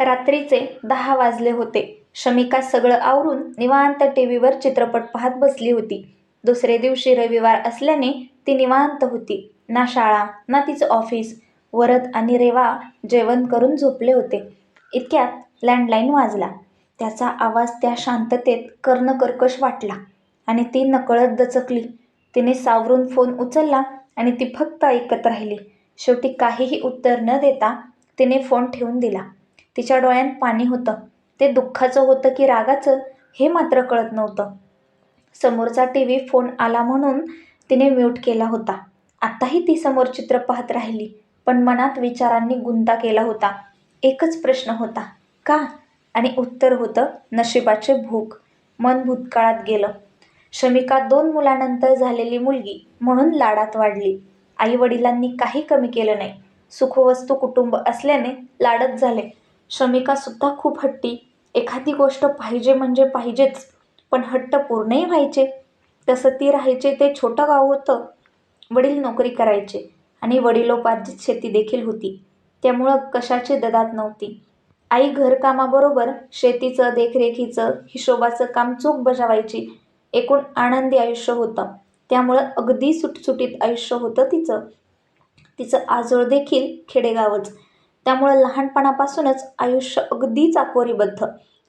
रात्रीचे दहा वाजले होते. शमिका सगळं आवरून निवांत टी व्हीवर चित्रपट पाहत बसली होती. दुसरे दिवशी रविवार असल्याने ती निवांत होती. ना शाळा ना तिचं ऑफिस. वरद आणि रेवा जेवण करून झोपले होते. इतक्यात लँडलाईन वाजला. त्याचा आवाज त्या शांततेत कर्णकर्कश वाटला आणि ती नकळत दचकली. तिने सावरून फोन उचलला आणि ती फक्त ऐकत राहिली. शेवटी काहीही उत्तर न देता तिने फोन ठेवून दिला. तिच्या डोळ्यांत पाणी होतं. ते दुःखाचं होतं की रागाचं हे मात्र कळत नव्हतं. समोरचा टी व्ही फोन आला म्हणून तिने म्यूट केला होता. आत्ताही ती समोर चित्र पाहत राहिली. पण मनात विचारांनी गुंता केला होता. एकच प्रश्न होता, का? आणि उत्तर होतं नशिबाचे भूक. मन भूतकाळात गेलं. शमिका दोन मुलानंतर झालेली मुलगी म्हणून लाडात वाढली. आई वडिलांनी काही कमी केलं नाही. सुखवस्तू कुटुंब असल्याने लाडत झाले. शमिका सुद्धा खूप हट्टी. एखादी गोष्ट पाहिजे म्हणजे पाहिजेच. पण हट्ट पूर्णही व्हायचे. तसं ती राहायचे ते छोटं गाव होतं. वडील नोकरी करायचे आणि वडिलोपार्जित शेती देखील होती. त्यामुळं कशाची ददात नव्हती. आई घरकामाबरोबर शेतीचं, देखरेखीचं, हिशोबाचं काम चोख बजावायची. एकूण आनंदी आयुष्य होतं. त्यामुळं अगदी सुटसुटीत आयुष्य होतं तिचं. तिचं आजोळ देखील खेडेगावच. त्यामुळं लहानपणापासूनच आयुष्य अगदी चाकोरीबद्ध.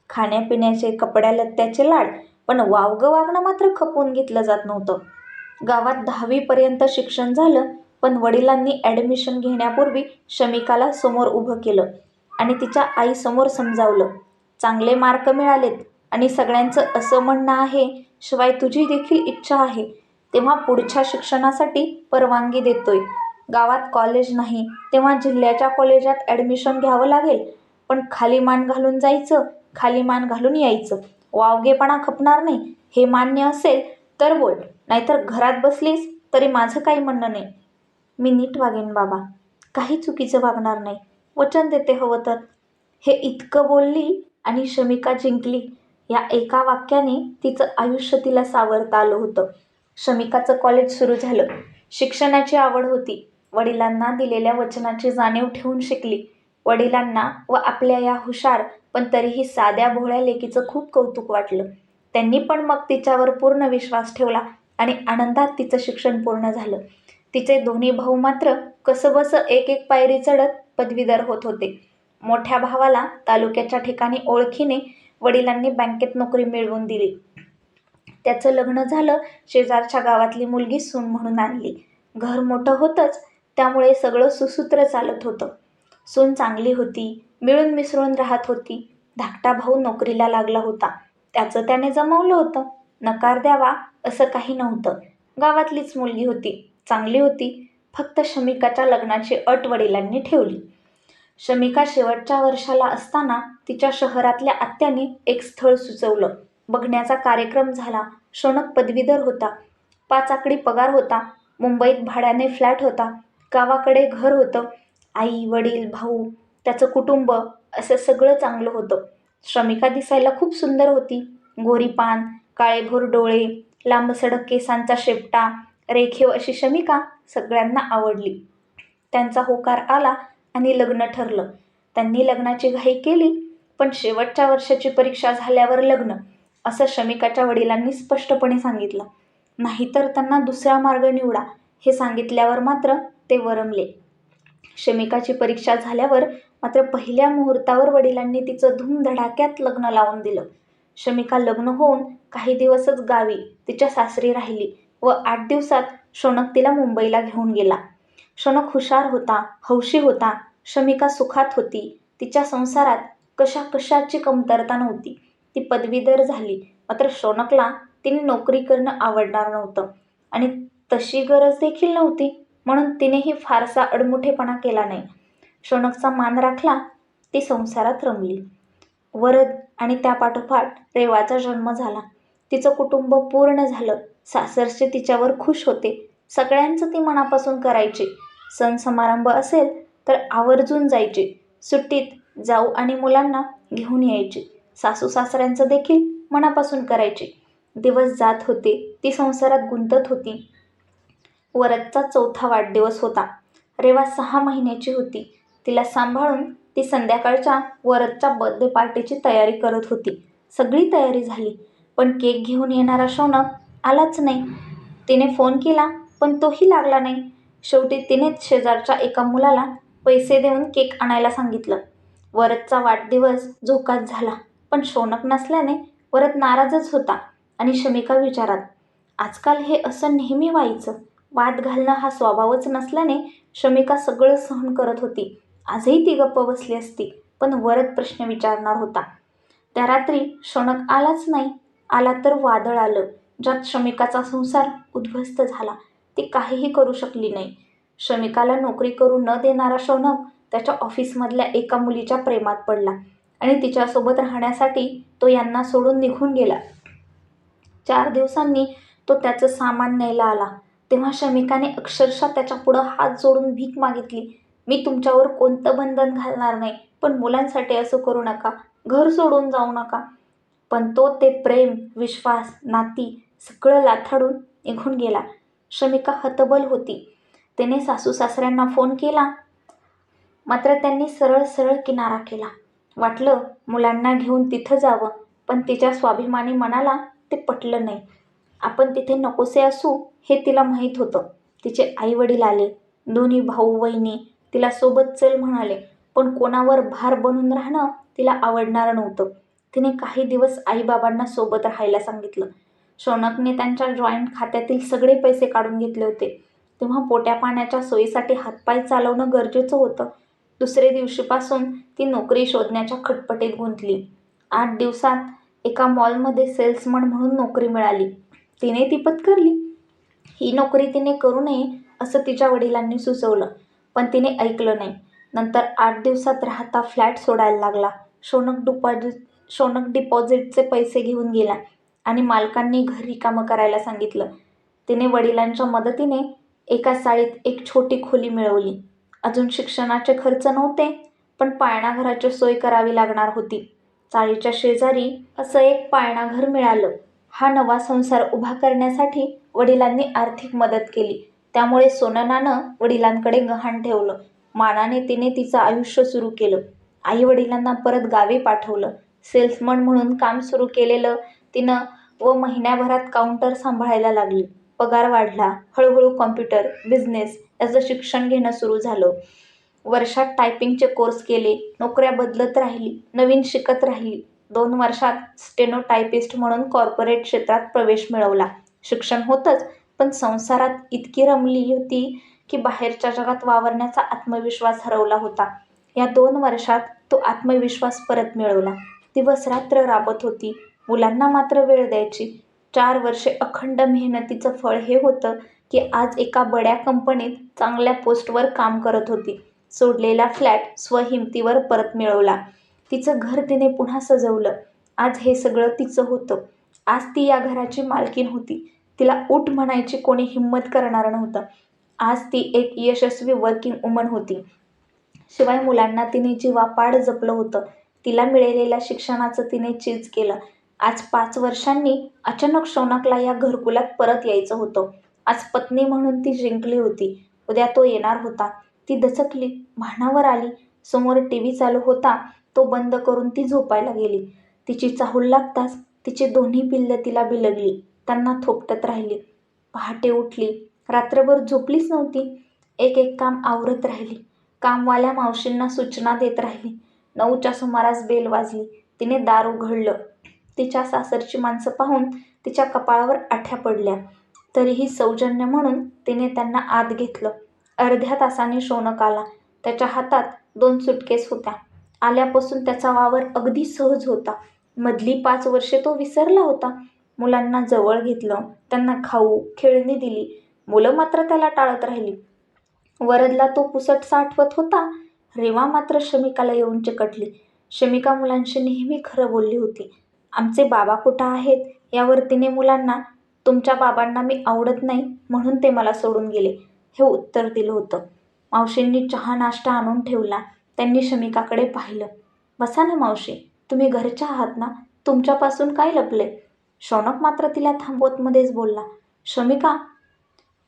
खाण्यापिण्याचे, कपड्यालत्त्याचे लाड पण वावगं वागणं मात्र खपवून घेतलं जात नव्हतं. गावात दहावीपर्यंत शिक्षण झालं पण वडिलांनी ॲडमिशन घेण्यापूर्वी शमिकाला समोर उभं केलं आणि तिच्या आईसमोर समजावलं. चांगले मार्क मिळालेत आणि सगळ्यांचं असं म्हणणं आहे शिवाय तुझी देखील इच्छा आहे तेव्हा पुढच्या शिक्षणासाठी परवानगी देतोय. गावात कॉलेज नाही तेव्हा जिल्ह्याच्या कॉलेजात ॲडमिशन घ्यावं लागेल. पण खाली मान घालून जायचं, खाली मान घालून यायचं. वावगेपणा खपणार नाही हे मान्य असेल तर बोल नाहीतर घरात बसलीस तरी माझं काही म्हणणं नाही. मी नीट वागेन बाबा. काही चुकीचं वागणार नाही. वचन देते हवं तर. हे इतकं बोलली आणि शमिका जिंकली या एका वाक्याने तिचं आयुष्य तिला सावरता आलं होतं. शमिकाचं कॉलेज सुरू झालं. शिक्षणाची आवड होती. वडिलांना दिलेल्या वचनाची जाणीव ठेवून शिकली. वडिलांना व आपल्या या हुशार पण तरीही साध्या भोळ्या लेकीचं खूप कौतुक वाटलं. त्यांनी पण मग तिच्यावर पूर्ण विश्वास ठेवला आणि आनंदात तिचं शिक्षण पूर्ण झालं. तिचे दोन्ही भाऊ मात्र कसंबसं एक एक पायरी चढत पदवीधर होत होते. मोठ्या भावाला तालुक्याच्या ठिकाणी ओळखीने वडिलांनी बँकेत नोकरी मिळवून दिली. त्याचं लग्न झालं. शेजारच्या गावातली मुलगी सून म्हणून आणली. घर मोठं होतंच त्यामुळे सगळं सुसूत्र चालत होतं. सून चांगली होती. मिळून मिसळून राहत होती. धाकटा भाऊ नोकरीला लागला होता. त्याचं त्याने जमवलं होतं. नकार द्यावा असं काही नव्हतं. गावातलीच मुलगी होती. चांगली होती. फक्त शमिकाच्या लग्नाची अट वडिलांनी ठेवली. शमिका शेवटच्या वर्षाला असताना तिच्या शहरातल्या आत्याने एक स्थळ सुचवलं. बघण्याचा कार्यक्रम झाला. शौनक पदवीधर होता. पाच आकडी पगार होता. मुंबईत भाड्याने फ्लॅट होता. गावाकडे घर होतं. आई, वडील, भाऊ, त्याचं कुटुंब असं सगळं चांगलं होतं. श्रमिका दिसायला खूप सुंदर होती. गोरी पान, काळेभोर डोळे, लांबसडक केसांचा शेपटा, रेखीव अशी शमिका सगळ्यांना आवडली. त्यांचा होकार आला आणि लग्न ठरलं. त्यांनी लग्नाची घाई केली पण शेवटच्या वर्षाची परीक्षा झाल्यावर लग्न असं शमिकाच्या वडिलांनी स्पष्टपणे सांगितलं. नाहीतर त्यांना दुसरा मार्ग निवडा हे सांगितल्यावर मात्र ते वरमले. शमिकाची परीक्षा झाल्यावर मात्र पहिल्या मुहूर्तावर वडिलांनी तिचं धूमधडाक्यात लग्न लावून दिलं. शमिका लग्न होऊन काही दिवसच गावी तिच्या सासरी राहिली व आठ दिवसात शौनक तिला मुंबईला घेऊन गेला. शौनक हुशार होता, हौशी होता. शमिका सुखात होती. तिच्या संसारात कशा कशाची कमतरता नव्हती. ती पदवीधर झाली मात्र शौनकला तिने नोकरी करणं आवडणार नव्हतं आणि तशी गरज देखील नव्हती म्हणून तिनेही फारसा अडमुठेपणा केला नाही. शौनकचा मान राखला. ती संसारात रमली. वरद आणि त्यापाठोपाठ रेवाचा जन्म झाला. तिचं कुटुंब पूर्ण झालं. सासरचे तिच्यावर खुश होते. सगळ्यांचं ती मनापासून करायची. सण समारंभ असेल तर आवर्जून जायची. सुट्टीत जाऊ आणि मुलांना घेऊन यायची. सासू सासऱ्यांचं देखील मनापासून करायची. दिवस जात होते. ती संसारात गुंतत होती. वरदचा चौथा वाढदिवस होता. रेवा सहा महिन्याची होती. तिला सांभाळून ती संध्याकाळच्या वरदच्या बर्थडे पार्टीची तयारी करत होती. सगळी तयारी झाली. पण केक घेऊन येणारा शौनक आलाच नाही. तिने फोन केला पण तोही लागला नाही. शेवटी तिनेच शेजारच्या एका मुलाला पैसे देऊन केक आणायला सांगितलं. वरदचा वाढदिवस झोकात झाला पण शौनक नसल्याने वरद नाराजच होता आणि शमिका विचारात आजकाल हे असं नेहमी व्हायचं? वाद घालणं हा स्वभावच नसल्याने शमिका सगळं सहन करत होती. आजही ती गप्प बसली असती पण वरद प्रश्न विचारणार होता. त्या रात्री क्षणक आलाच नाही. आला तर वादळ आलं ज्यात शमिकाचा संसार उद्ध्वस्त झाला. ती काहीही करू शकली नाही. शमिकाला नोकरी करू न देणारा शौनक त्याच्या ऑफिसमधल्या एका मुलीच्या प्रेमात पडला आणि तिच्यासोबत राहण्यासाठी तो यांना सोडून निघून गेला. चार दिवसांनी तो त्याचं सामान न्यायला आला. तेव्हा शमिकाने अक्षरशः त्याच्या पुढं हात जोडून भीक मागितली. मी तुमच्यावर कोणतं बंधन घालणार नाही पण मुलांसाठी असं करू नका घर सोडून जाऊ नका. पण तो ते प्रेम विश्वास नाती सगळं लाथाडून निघून गेला. शमिका हतबल होती. त्याने सासू सासऱ्यांना फोन केला. मात्र त्यांनी सरळ सरळ किनारा केला. वाटलं मुलांना घेऊन तिथं जावं पण तिच्या स्वाभिमानी मनाला ते पटलं नाही. आपण तिथे नकोसे असू हे तिला माहीत होतं. तिचे आई वडील आले. दोन्ही भाऊ वहिनी तिला सोबत चल म्हणाले पण कोणावर भार बनून राहणं तिला आवडणारं नव्हतं. तिने काही दिवस आईबाबांना सोबत राहायला सांगितलं. शौनकने त्यांच्या जॉईंट खात्यातील सगळे पैसे काढून घेतले होते. तेव्हा पोट्या पाण्याच्या सोयीसाठी हातपाय चालवणं गरजेचं होतं. दुसरे दिवशीपासून ती नोकरी शोधण्याच्या खटपटीत गुंतली. आठ दिवसात एका मॉलमध्ये सेल्समन म्हणून नोकरी मिळाली. तिने ती पत्करली. ही नोकरी तिने करू नये असं तिच्या वडिलांनी सुचवलं. पण तिने ऐकलं नाही. नंतर आठ दिवसात राहता फ्लॅट सोडायला लागला. शोनक डिपॉझिट शोनक डिपॉझिटचे पैसे घेऊन गेला आणि मालकांनी घरी कामं करायला सांगितलं. तिने वडिलांच्या मदतीने एका चाळीत एक छोटी खोली मिळवली. अजून शिक्षणाचे खर्च नव्हते पण पाळणाघराची सोय करावी लागणार होती. चाळीच्या शेजारी असं एक पाळणाघर मिळालं. हा नवा संसार उभा करण्यासाठी वडिलांनी आर्थिक मदत केली. त्यामुळे सोननानं वडिलांकडे गहाण ठेवलं. मानाने तिने तिचं आयुष्य सुरू केलं. आई वडिलांना परत गावी पाठवलं. सेल्समन म्हणून काम सुरू केलेलं तिनं व महिन्याभरात काउंटर सांभाळायला लागली. पगार वाढला. हळूहळू कॉम्प्युटर बिझनेस याचं शिक्षण घेणं सुरू झालं. वर्षात टायपिंगचे कोर्स केले. नोकऱ्या बदलत राहिली. नवीन शिकत राहिली. दोन वर्षात स्टेनोटायपिस्ट म्हणून कॉर्पोरेट क्षेत्रात प्रवेश मिळवला. शिक्षण होतंच पण संसारात इतकी रमली होती की बाहेरच्या जगात वावरण्याचा आत्मविश्वास हरवला होता. या दोन वर्षात तो आत्मविश्वास परत मिळवला. दिवस रात्र राबत होती. मुलांना मात्र वेळ द्यायची. चार वर्षे अखंड मेहनतीचं फळ हे होतं की आज एका बड्या कंपनीत चांगल्या पोस्टवर काम करत होती. सोडलेला फ्लॅट स्वहिमतीवर परत मिळवला. तिचं घर तिने पुन्हा सजवलं. आज हे सगळं तिचं होतं. आज ती या घराची मालकीण होती. तिला उठ म्हणायची कोणी हिंमत करणार नव्हतं. आज ती एक यशस्वी वर्किंग वुमन होती. शिवाय मुलांना तिने जीवापाड जपलं होतं. तिला मिळालेल्या शिक्षणाचं तिने चीज केलं. आज पाच वर्षांनी अचानक शौनकला या घरकुलात परत यायचं होतं. आज पत्नी म्हणून ती जिंकली होती. उद्या तो येणार होता. ती दचकली. भानावर आली. समोर टी व्ही चालू होता. तो बंद करून ती झोपायला गेली. तिची चाहूल लागताच तिची दोन्ही पिल्लं तिला बिलगली. त्यांना थोपटत राहिली. पहाटे उठली. रात्रभर झोपलीच नव्हती. एक एक काम आवरत राहिली. कामवाल्या मावशींना सूचना देत राहिली. नऊच्या सुमारास बेल वाजली. तिने दार उघडलं. तिच्या सासरची माणसं पाहून तिच्या कपाळावर आठ्या पडल्या. तरीही सौजन्य म्हणून तिने त्यांना आत घेतलं. अर्ध्या तासाने शौनक आला. त्याच्या हातात दोन सुटकेस होत्या. आल्यापासून त्याचा वावर अगदी सहज होता. मधली पाच वर्षे तो विसरला होता. मुलांना जवळ घेतलं त्यांना खाऊ खेळणी दिली मुलं मात्र त्याला टाळत राहिली. वरदला तो पुसट साठवत होता. रेवा मात्र शमिकाला येऊन चिकटली. शमिका मुलांशी नेहमी खरं बोलली होती. आमचे बाबा कुठं आहेत? यावर तिने मुलांना तुमच्या बाबांना मी आवडत नाही म्हणून ते मला सोडून गेले. हे उत्तर दिलं होतं. मावशींनी चहा नाश्ता आणून ठेवला. त्यांनी शमिकाकडे पाहिलं. बसा ना मावशी तुम्ही घरच्या आहात ना? तुमच्यापासून काय लपले शौनक मात्र तिला थांबवत मध्येच बोलला शमिका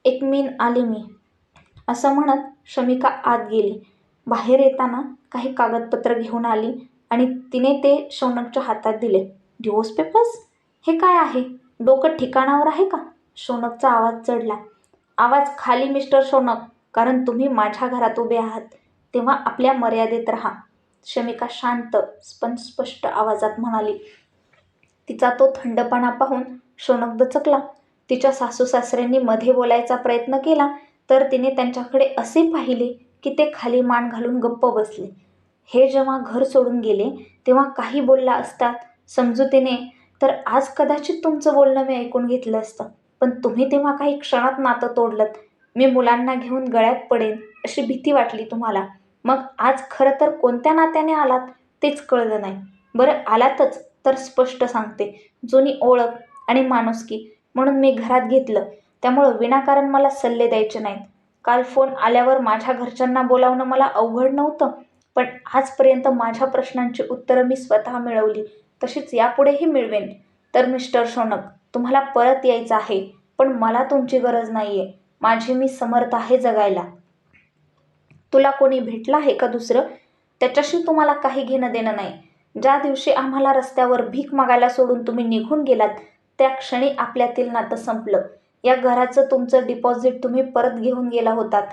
एक मीन आली मी. असं म्हणत शमिका आत गेली. बाहेर येताना काही कागदपत्र घेऊन आली आणि तिने ते शौनकच्या हातात दिले. डिवोर्स पेपर्स हे काय आहे? डोकं ठिकाणावर आहे का? शौनकचा आवाज चढला. आवाज खाली मिस्टर शौनक कारण तुम्ही माझ्या घरात उभे आहात. तेव्हा आपल्या मर्यादेत राहा. शमिका शांत पण स्पष्ट आवाजात म्हणाली तिचा तो थंडपणा पाहून शौनक दचकला तिच्या सासू सासऱ्यांनी मध्ये बोलायचा प्रयत्न केला तर तिने त्यांच्याकडे असे पाहिले की ते खाली मान घालून गप्प बसले. हे जेव्हा घर सोडून गेले तेव्हा काही बोलला असतात समजुतीने तर आज कदाचित तुमचं बोलणं मी ऐकून घेतलं असतं. पण तुम्ही तेव्हा काही क्षणात नातं तोडलं मी मुलांना घेऊन गळ्यात पडेन अशी भीती वाटली तुम्हाला. मग आज खरं तर कोणत्या नात्याने आलात तेच कळलं नाही. बरं आलातच तर स्पष्ट सांगते. जुनी ओळख आणि माणुसकी म्हणून मी घरात घेतलं. त्यामुळं विनाकारण मला सल्ले द्यायचे नाहीत. काल फोन आल्यावर माझ्या घरच्यांना बोलावणं मला अवघड नव्हतं. पण आजपर्यंत माझ्या प्रश्नांची उत्तरं मी स्वतः मिळवली. तशीच यापुढेही मिळवेन. तर मिस्टर शोनक तुम्हाला परत यायचं आहे पण मला तुमची गरज नाही आहे माझी मी समर्थ आहे जगायला. तुला कोणी भेटला आहे का दुसरं? त्याच्याशी तुम्हाला काही घेणं देणं नाही. ज्या दिवशी आम्हाला रस्त्यावर भीक मागायला सोडून तुम्ही निघून गेलात त्या क्षणी आपल्यातील नातं संपलं. या घराचं तुमचं डिपॉझिट तुम्ही परत घेऊन गेला होतात.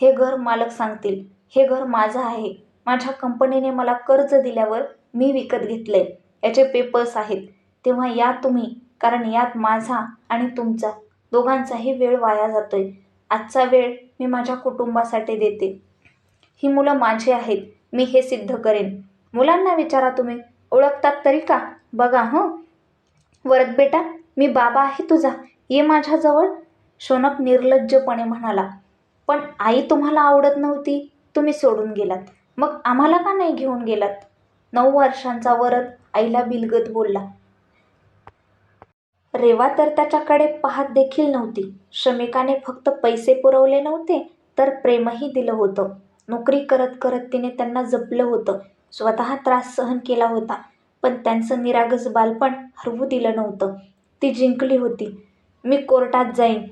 हे घर मालक सांगतील. हे घर माझं आहे. माझ्या कंपनीने मला कर्ज दिल्यावर मी विकत घेतलंय. याचे पेपर्स आहेत. तेव्हा या तुम्ही कारण यात माझा आणि तुमचा दोघांचाही वेळ वाया जातोय. आजचा वेळ मी माझ्या कुटुंबासाठी देते. ही मुलं माझी आहेत. मी हे सिद्ध करेन. मुलांना विचारा तुम्ही. ओळखतात तरी का? बघा हं? वरद बेटा मी बाबा आहे तुझा. ये माझ्याजवळ. शोनक निर्लज्जपणे म्हणाला. पण आई तुम्हाला आवडत नव्हती. तुम्ही सोडून गेलात. मग आम्हाला का नाही घेऊन गेलात? नऊ वर्षांचा वरद आईला बिलगत बोलला. रेवा तर त्याच्याकडे पाहत देखील नव्हती. श्रमिकाने फक्त पैसे पुरवले नव्हते तर प्रेमही दिलं होतं. नोकरी करत करत तिने त्यांना जपलं होतं. स्वतः त्रास सहन केला होता पण त्यांचं निरागस बालपण हरवू दिलं नव्हतं. ती जिंकली होती. मी कोर्टात जाईन.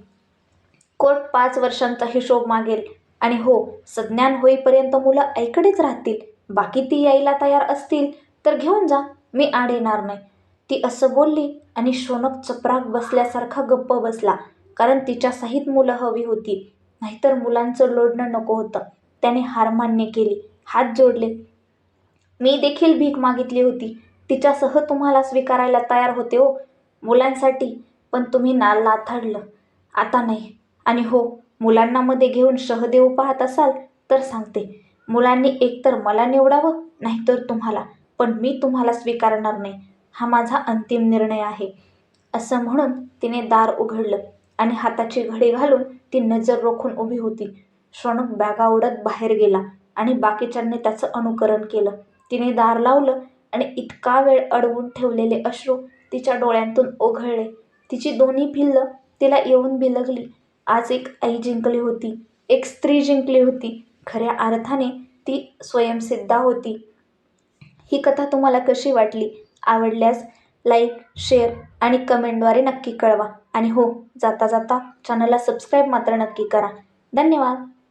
कोर्ट पाच वर्षांचा हिशोब मागेल. आणि हो सज्ञान होईपर्यंत मुलं ऐकडेच राहतील. बाकी ती यायला तयार असतील तर घेऊन जा. मी आड येणार नाही. ती असं बोलली आणि शोनक चपराक बसल्यासारखा गप्प बसला कारण तिच्या सहित मुलं हवी होती. नाहीतर मुलांचं लोडणं नको होतं. त्याने हार मान्य केली. हात जोडले. मी देखील भीक मागितली होती. तिच्यासह तुम्हाला स्वीकारायला तयार होते हो. मुलांसाठी पण तुम्ही ना लाथाडलं. आता नाही. आणि हो मुलांना मध्ये घेऊन शहदेव पाहत असाल तर सांगते. मुलांनी एकतर मला निवडावं नाहीतर तुम्हाला. पण मी तुम्हाला स्वीकारणार नाही. हा माझा अंतिम निर्णय आहे. असं म्हणून तिने दार उघडलं आणि हाताची घडी घालून ती नजर रोखून उभी होती. शौनक बॅगा ओढत बाहेर गेला आणि बाकीच्यांनी त्याचं अनुकरण केलं. तिने दार लावलं आणि इतका वेळ अडवून ठेवलेले अश्रू तिच्या डोळ्यांतून ओघळले. तिची दोन्ही भिल्लं तिला येऊन बिलगली. आज एक आई जिंकली होती एक स्त्री जिंकली होती. खऱ्या अर्थाने ती स्वयंसिद्धा होती. ही कथा तुम्हाला कशी वाटली? आवडल्यास लाईक शेअर आणि कमेंटद्वारे नक्की कळवा. आणि हो जाता जाता चॅनलला सबस्क्राईब मात्र नक्की करा. धन्यवाद!